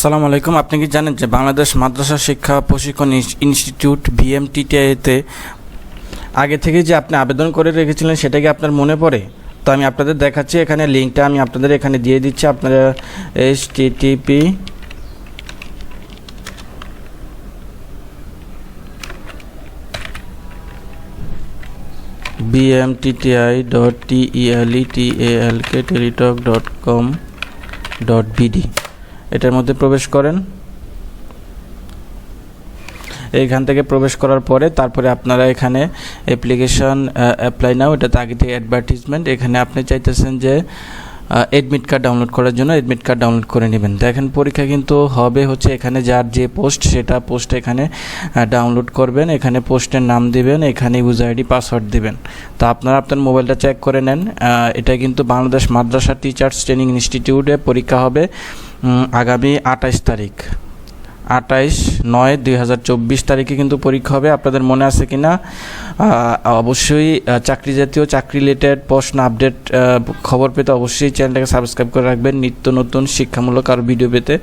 আসসালামু আলাইকুম। আপনি কি জানেন যে বাংলাদেশ মাদ্রাসা শিক্ষা প্রশিক্ষণ ইনস- ইনস্টিটিউট বিএমটিটিআইতে আগে থেকে যে আপনি আবেদন করে রেখেছিলেন সেটা কি আপনার মনে পড়ে? তো আমি আপনাদের দেখাচ্ছি, এখানে লিঙ্কটা আমি আপনাদের এখানে দিয়ে দিচ্ছি, আপনারা H TTP BMTTI dot TELE TALK Teletalk dot com dot BD এটার মধ্যে প্রবেশ করেন। এইখান থেকে প্রবেশ করার পরে তারপরে আপনারা এখানে অ্যাপ্লিকেশন অ্যাপ্লাই নাও এটাতে আগে থেকে অ্যাডভার্টিজমেন্ট এখানে আপনি চাইতেছেন যে এডমিট কার্ড ডাউনলোড করার জন্য এডমিট কার্ড ডাউনলোড করে নেবেন। দেখেন পরীক্ষা কিন্তু হবে হচ্ছে এখানে যার যে পোস্ট সেটা পোস্ট এখানে ডাউনলোড করবেন। এখানে পোস্টের নাম দিবেন, এখানে ইউজ আইডি পাসওয়ার্ড দিবেন। তো আপনারা আপনার মোবাইলটা চেক করে নেন। এটা কিন্তু বাংলাদেশ মাদ্রাসা টিচার্স ট্রেনিং ইনস্টিটিউটে পরীক্ষা হবে। আগামী আঠাইশ তারিখ। আঠাইশ নয় দুই হাজার চব্বিশ তারিখে কিন্তু পরীক্ষা হবে। আপনাদের মনে আছে কি না অবশ্যই চাকরি জাতীয় চাকরি রিলেটেড প্রশ্ন আপডেট খবর পেতে অবশ্যই চ্যানেলটাকে সাবস্ক্রাইব করে রাখবেন। নিত্য নতুন শিক্ষামূলক আর ভিডিও পেতে।